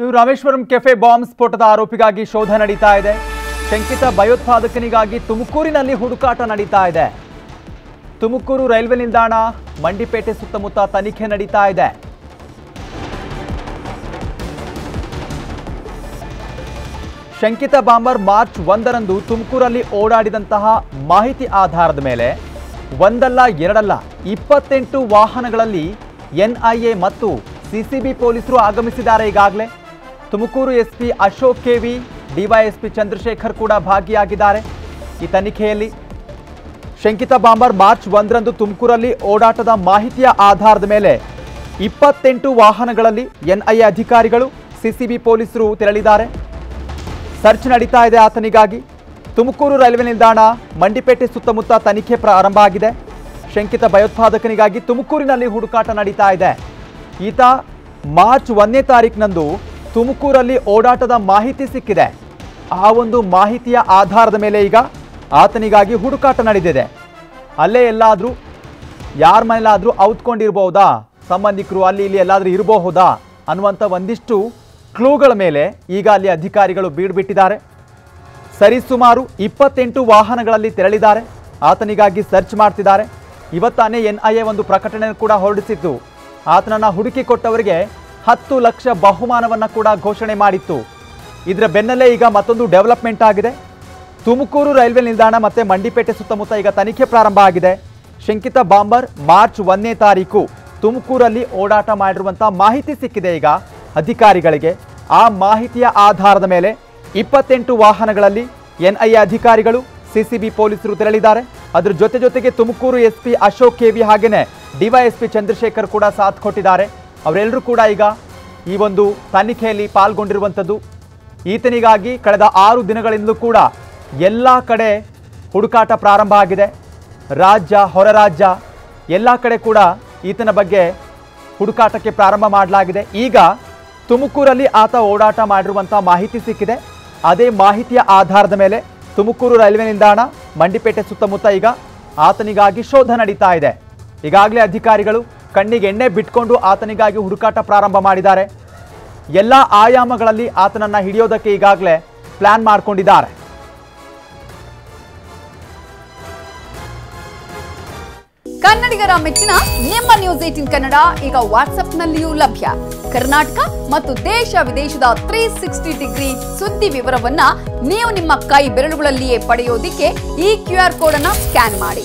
ಇವು Rameshwaram cafe bomb ಸ್ಫೋಟದ ಆರೋಪಿಗಾಗಿ ಶೋಧ ನಡೀತಾ ಇದೆ. ಶಂಕಿತ ಭಯೋತ್ಪಾದಕನಿಗಾಗಿ ತುಮಕೂರಿನಲ್ಲಿ ಹುಡುಕಾಟ ನಡೀತಾ ಇದೆ. ತುಮಕೂರು ರೈಲ್ವೆ ನಿಲ್ದಾಣ, ಮಂಡಿಪೇಟೆ ಸುತ್ತಮುತ್ತ ತನಿಖೆ ನಡೀತಾ ಇದೆ. ಶಂಕಿತ ಬಾಂಬರ್ ಮಾರ್ಚ್ ಒಂದರಂದು ತುಮಕೂರಲ್ಲಿ ಓಡಾಡಿದಂತಹ ಮಾಹಿತಿ ಆಧಾರದ ಮೇಲೆ ಒಂದಲ್ಲ, ಎರಡಲ್ಲ, ಇಪ್ಪತ್ತೆಂಟು ವಾಹನಗಳಲ್ಲಿ ಎನ್ಐಎ ಮತ್ತು ಸಿಸಿಬಿ ಪೊಲೀಸರು ಆಗಮಿಸಿದ್ದಾರೆ ಈಗಾಗಲೇ. Tumakuru SP Ashok KV, DYSP Chandrashekar ಕೂಡ ಭಾಗಿಯಾಗಿದ್ದಾರೆ. ಈ ತನಿಖೆಯಲ್ಲಿ ಶಂಕಿತ ಬಾಂಬರ್ ಮಾರ್ಚ್ ಒಂದರಂದು ತುಮಕೂರಲ್ಲಿ ಓಡಾಟದ ಮಾಹಿತಿಯ ಆಧಾರದ ಮೇಲೆ ಇಪ್ಪತ್ತೆಂಟು ವಾಹನಗಳಲ್ಲಿ ಎನ್ಐಎ ಅಧಿಕಾರಿಗಳು ಸಿಸಿಬಿ ಪೊಲೀಸರು ತೆರಳಿದ್ದಾರೆ. ಸರ್ಚ್ ನಡೀತಾ ಇದೆ ಆತನಿಗಾಗಿ. ತುಮಕೂರು ರೈಲ್ವೆ ನಿಲ್ದಾಣ, ಮಂಡಿಪೇಟೆ ಸುತ್ತಮುತ್ತ ತನಿಖೆ ಪ್ರಾರಂಭ ಆಗಿದೆ. ಶಂಕಿತ ಭಯೋತ್ಪಾದಕನಿಗಾಗಿ ತುಮಕೂರಿನಲ್ಲಿ ಹುಡುಕಾಟ ನಡೀತಾ ಇದೆ. ಈತ ಮಾರ್ಚ್ ಒಂದನೇ ತಾರೀಕಿನಂದು ತುಮಕೂರಲ್ಲಿ ಓಡಾಟದ ಮಾಹಿತಿ ಸಿಕ್ಕಿದೆ. ಆ ಒಂದು ಮಾಹಿತಿಯ ಆಧಾರದ ಮೇಲೆ ಈಗ ಆತನಿಗಾಗಿ ಹುಡುಕಾಟ ನಡೆದಿದೆ. ಅಲ್ಲೇ ಎಲ್ಲಾದರೂ, ಯಾರ ಮನೆಯಲ್ಲಾದರೂ ಔತ್ಕೊಂಡಿರಬಹುದಾ ಸಂಬಂಧಿಕರು ಅಲ್ಲಿ ಇಲ್ಲಿ ಎಲ್ಲಾದರೂ ಇರಬಹುದಾ ಅನ್ನುವಂಥ ಒಂದಿಷ್ಟು ಕ್ಲೂಗಳ ಮೇಲೆ ಈಗ ಅಲ್ಲಿ ಅಧಿಕಾರಿಗಳು ಬೀಡುಬಿಟ್ಟಿದ್ದಾರೆ. ಸರಿಸುಮಾರು ಇಪ್ಪತ್ತೆಂಟು ವಾಹನಗಳಲ್ಲಿ ತೆರಳಿದ್ದಾರೆ. ಆತನಿಗಾಗಿ ಸರ್ಚ್ ಮಾಡ್ತಿದ್ದಾರೆ. ಇವತ್ತಾನೇ ಎನ್ ಐ ಎ ಒಂದು ಪ್ರಕಟಣೆ ಕೂಡ ಹೊರಡಿಸಿತ್ತು ಆತನನ್ನು ಹುಡುಕಿ ಕೊಟ್ಟವರಿಗೆ ಹತ್ತು ಲಕ್ಷ ಬಹುಮಾನವನ್ನು ಕೂಡ ಘೋಷಣೆ ಮಾಡಿತ್ತು. ಇದರ ಬೆನ್ನಲ್ಲೇ ಈಗ ಮತ್ತೊಂದು ಡೆವಲಪ್ಮೆಂಟ್ ಆಗಿದೆ. ತುಮಕೂರು ರೈಲ್ವೆ ನಿಲ್ದಾಣ ಮತ್ತು ಮಂಡಿಪೇಟೆ ಸುತ್ತಮುತ್ತ ಈಗ ತನಿಖೆ ಪ್ರಾರಂಭ ಆಗಿದೆ. ಶಂಕಿತ ಬಾಂಬರ್ ಮಾರ್ಚ್ ಒಂದನೇ ತಾರೀಕು ತುಮಕೂರಲ್ಲಿ ಓಡಾಟ ಮಾಡಿರುವಂಥ ಮಾಹಿತಿ ಸಿಕ್ಕಿದೆ ಈಗ ಅಧಿಕಾರಿಗಳಿಗೆ. ಆ ಮಾಹಿತಿಯ ಆಧಾರದ ಮೇಲೆ ಇಪ್ಪತ್ತೆಂಟು ವಾಹನಗಳಲ್ಲಿ ಎನ್ಐಎ ಅಧಿಕಾರಿಗಳು ಸಿಸಿಬಿ ಪೊಲೀಸರು ತೆರಳಿದ್ದಾರೆ. ಅದರ ಜೊತೆ ಜೊತೆಗೆ ತುಮಕೂರು ಎಸ್ಪಿ ಅಶೋಕ್ ಕೆವಿ ಹಾಗೆಯೇ ಡಿವೈಎಸ್ಪಿ ಚಂದ್ರಶೇಖರ್ ಕೂಡ ಸಾಥ್ ಕೊಟ್ಟಿದ್ದಾರೆ. ಅವರೆಲ್ಲರೂ ಕೂಡ ಈಗ ಈ ಒಂದು ತನಿಖೆಯಲ್ಲಿ ಪಾಲ್ಗೊಂಡಿರುವಂಥದ್ದು. ಈತನಿಗಾಗಿ ಕಳೆದ ಆರು ದಿನಗಳಿಂದಲೂ ಕೂಡ ಎಲ್ಲ ಕಡೆ ಹುಡುಕಾಟ ಪ್ರಾರಂಭ ಆಗಿದೆ. ರಾಜ್ಯ ಹೊರ ರಾಜ್ಯ ಎಲ್ಲ ಕಡೆ ಕೂಡ ಈತನ ಬಗ್ಗೆ ಹುಡುಕಾಟಕ್ಕೆ ಪ್ರಾರಂಭ ಮಾಡಲಾಗಿದೆ. ಈಗ ತುಮಕೂರಲ್ಲಿ ಆತ ಓಡಾಟ ಮಾಡಿರುವಂಥ ಮಾಹಿತಿ ಸಿಕ್ಕಿದೆ. ಅದೇ ಮಾಹಿತಿಯ ಆಧಾರದ ಮೇಲೆ ತುಮಕೂರು ರೈಲ್ವೆ ನಿಲ್ದಾಣ, ಮಂಡಿಪೇಟೆ ಸುತ್ತಮುತ್ತ ಈಗ ಆತನಿಗಾಗಿ ಶೋಧ ನಡೀತಾ ಇದೆ. ಈಗಾಗಲೇ ಅಧಿಕಾರಿಗಳು ಕಣ್ಣಿಗೆ ಎಣ್ಣೆ ಬಿಟ್ಕೊಂಡು ಆತನಿಗಾಗಿ ಹುಡುಕಾಟ ಪ್ರಾರಂಭ ಮಾಡಿದ್ದಾರೆ. ಎಲ್ಲ ಆಯಾಮಗಳಲ್ಲಿ ಆತನನ್ನ ಹಿಡಿಯೋದಕ್ಕೆ ಈಗಾಗಲೇ ಪ್ಲಾನ್ ಮಾಡ್ಕೊಂಡಿದ್ದಾರೆ. ಕನ್ನಡಿಗರ ಮೆಚ್ಚಿನ ನಿಮ್ಮ ನ್ಯೂಸ್ ಏಟಿನ್ ಕನ್ನಡ ಈಗ ವಾಟ್ಸ್ಆಪ್ನಲ್ಲಿಯೂ ಲಭ್ಯ. ಕರ್ನಾಟಕ ಮತ್ತು ದೇಶ ವಿದೇಶದ ತ್ರೀ ಸಿಕ್ಸ್ಟಿ ಡಿಗ್ರಿ ಸುದ್ದಿ ವಿವರವನ್ನ ನೀವು ನಿಮ್ಮ ಕೈ ಬೆರಳುಗಳಲ್ಲಿಯೇ ಪಡೆಯೋದಿಕ್ಕೆ ಈ ಕ್ಯೂ ಆರ್ ಕೋಡ್ ಸ್ಕ್ಯಾನ್ ಮಾಡಿ.